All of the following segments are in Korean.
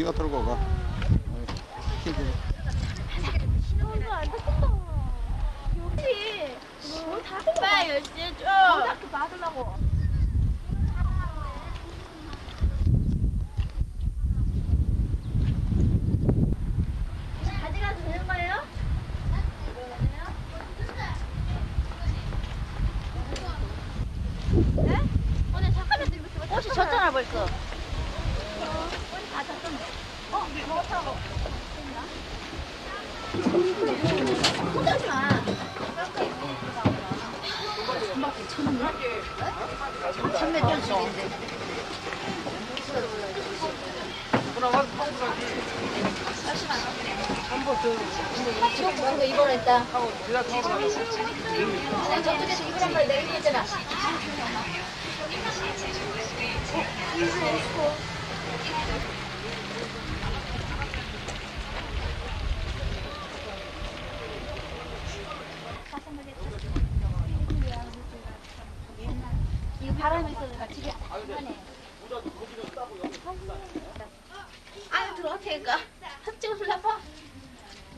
네가 들고 가. 이거 안 닦았다. 여기. 뭐다 빨리 열심히 줘. 고등학교 받으려고. 가져가도 되는 거예요? 네? 오늘 잠깐만 들고 있어. 옷이 졌잖아 벌써. 옷이 다 졌잖아. 어, 먹었다고. 혼자지 마. 천몇 년씩인데. 이거 이거 입원했다. 네, 저쪽에서 입원한 걸 내가 얘기했잖아. 이거 바람이 있어서 집이 안하네 안에 들어가 테니까 합치고 올라봐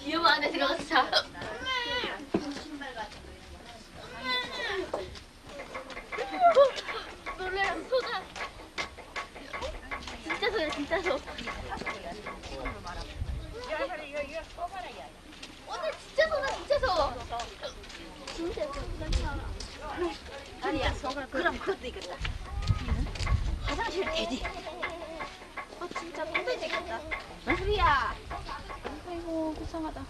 귀여워 안에 들어가서 자 놀래라 소다 진짜 소야 진짜 소 오늘 진짜 소다 진짜 소 진짜 소 아니야 그럼 그것도 있겠다 화장실 대지 어 진짜 그것도 되겠다. 소리야. 아이고 불쌍하다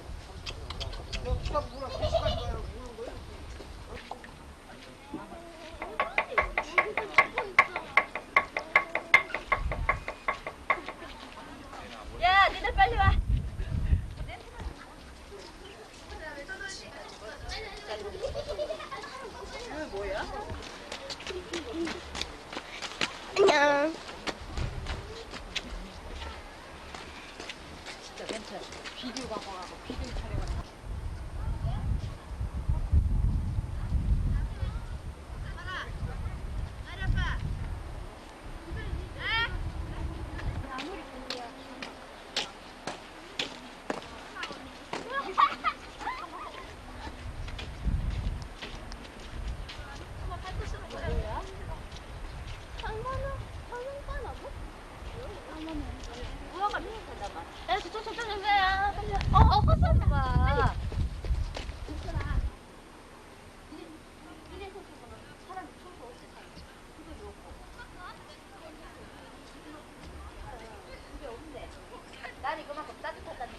야 니들 빨리 와 안녕 따뜻하게.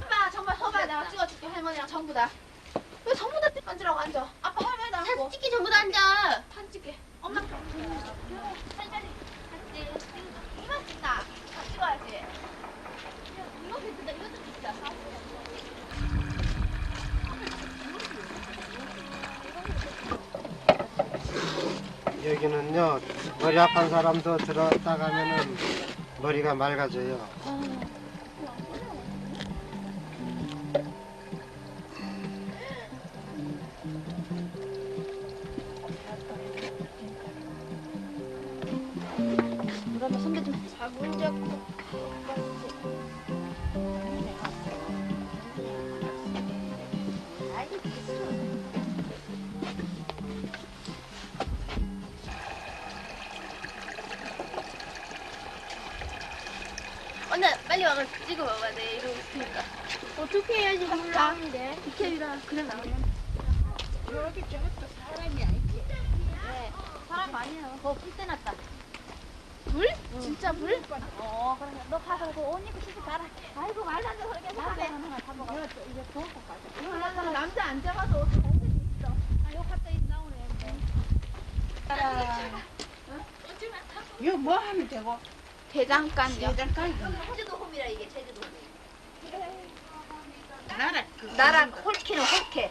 아빠, 정말 서봐. 내가 찍어줄게. 할머니랑 전부 다. 왜 전부 다 앉으라고 앉아? 아빠 할머니랑 사진 찍기 전부 다 앉아. 사진 찍게. 엄마. 빨리 빨리. 같이. 이만 찍다. 다 찍어야지. 이거 괜찮다. 이것도 찍자. 여기는요 머리 아픈 사람도 들어갔다 가면은 머리가 맑아져요. 그러면 선배 좀 잡고. 어떻게 해야지 몰라 비켜주라 그래 나오면 여기 저것도 사람이 아니지 네 사람 아니에요 그거 풀 떼놨다 불? 진짜 불? 어, 그래. 너 가서 그옷 입고 시집 가라. 아이고, 말도 안 돼. 그렇게 담배 하나 사 먹어. 이거, 좋은 거 가져. 이거 남자 안 잡아도 옷 공백이 있어. 아, 요 갔다 나오네. 이거 뭐 하면 되고? 대장간이요. 대장간 제주도 홈이라 이게 제주도 홈. 나라 그 나랑 홀키는 홀케.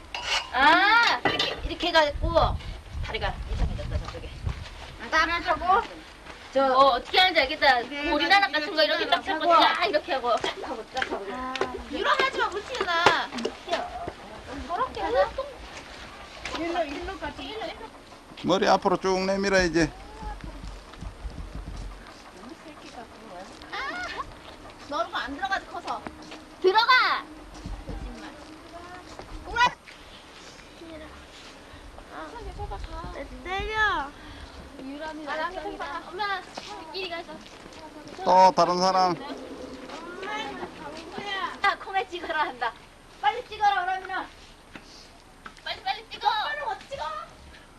아 이렇게 이렇게 해가지고 다리가 이상해졌다 저쪽에. 딱 하고 저 어, 어떻게 하는지 알겠다. 우리나라 같은 거 이렇게 딱 잡고 쫙 이렇게 하고 쫙 하고 쫙 하고. 유로 하지 마 물티나. 저렇게 하나? 일로 일로 가지 일로 일로 머리 앞으로 쭉 내밀어 이제. 너는 안 들어가지 커서. 들어가. 거짓말. 우라. 때려. 나랑 엄마 끼리 가서. 또 다른 사람. 야, 콩에 찍어라 한다. 빨리 찍어라 그러면은. 빨리 빨리 찍어. 빨리 못 찍어.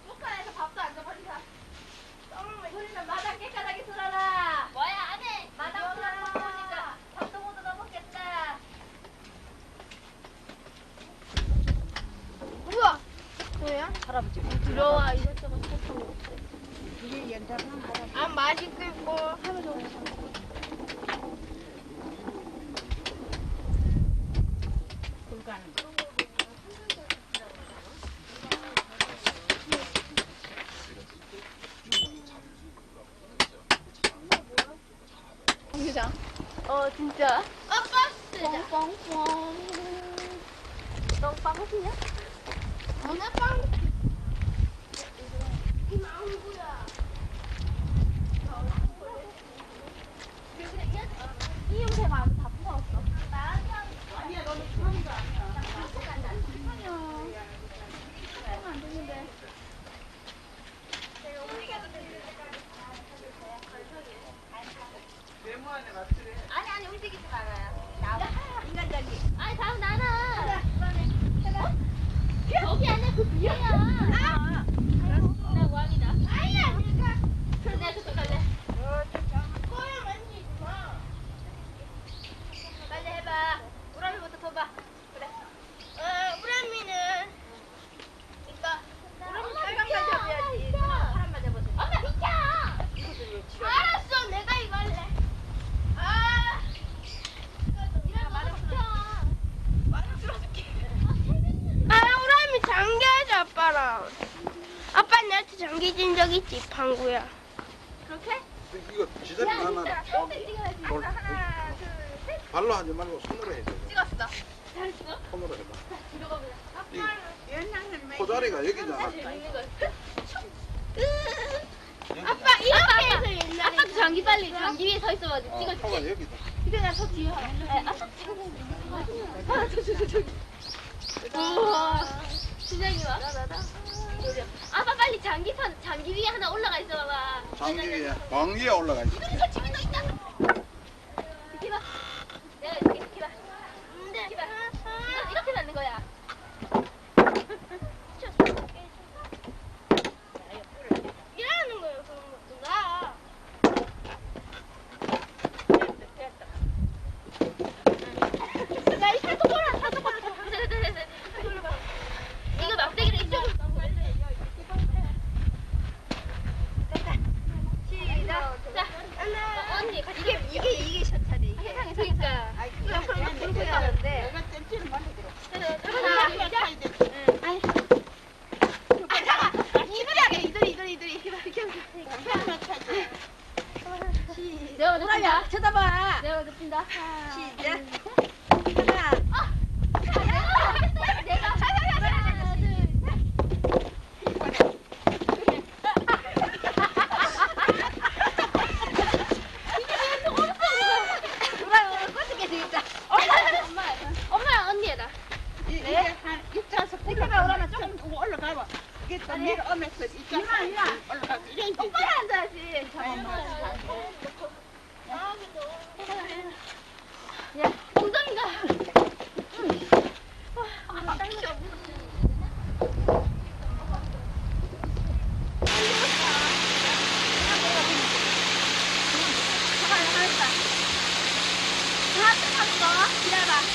북한에서 밥도 안 줘, 빨리 가. 우리는 마당 깨끗하게 쓸어라. 뭐야 안 해. 마당 쓸어라. 밥도 못 얻어 먹겠다. 우와. 뭐야? 할아버지. 들어와 이것저것 사서. 이게 연장한 거라 아 맛있고 있고 할아버지. 불가는 경기장. 어 진짜. 아 버스. 뻥뻥뻥. 너 빵이냐? 어느 빵? 이 망구야. 이 요새 마음 다 부었어. 아니야, 너는 그런 거 아니야. 아니야. 안 되는데. 아니 아니 움직이지 말아요. 나와. 인간적이. 아니 다음 나는. 저기 안에 그 비어야. 아. 나 왕이다. 아니야 내가. 그래 내가 저쪽 갈래. 꼬야 만지지 마. 빨리 해봐. 우람이부터 둬봐. 그래. 어 우람이는. 그러니까. 우람이 빨간만 잡아야지. 파란만 잡아줘. 엄마 비켜. 알았어 내가 이거 할래. 아. 이런 거 비켜. 아, 우람이 장기하자 아빠랑. 아빠 나한테 장기 진적 있지, 방구야. 그렇게? 이거 지자리 하나. 돌- 하나, 둘, 셋. 발로 하지 말고 손으로 해야 돼. 찍었어. 잘했어. 손으로 해봐. 뒤로 가보자. 이 연장은 매 포자리가 여기잖아. 재밌는 거. 아빠 이렇게 해서 옛날에. 아빠도 장기 빨리 장기 위에 서 있어가지고 어, 찍어줄게. 포가 여기다. 이제 나서 뒤에 하라. 네, 아빠 찍어서. 아, 저, 저, 저, 저기. 우와. 수정이 와. 아빠 빨리 장기판 장기 위에 하나 올라가 있어 봐봐. 장기 위에 왕 위에 올라가 있어. 이거 저 집에 또 있다. 이렇게 봐. 내가. 이렇게 뛴다. 시작. 하나. 엄마랑 언니에다. 이따가 올라가 조금 더 올라가봐. 이게 더 밀어 오면서 이따가 올라가. 이게 똑바로 앉아야지. 잠깐만. 走了期待吧。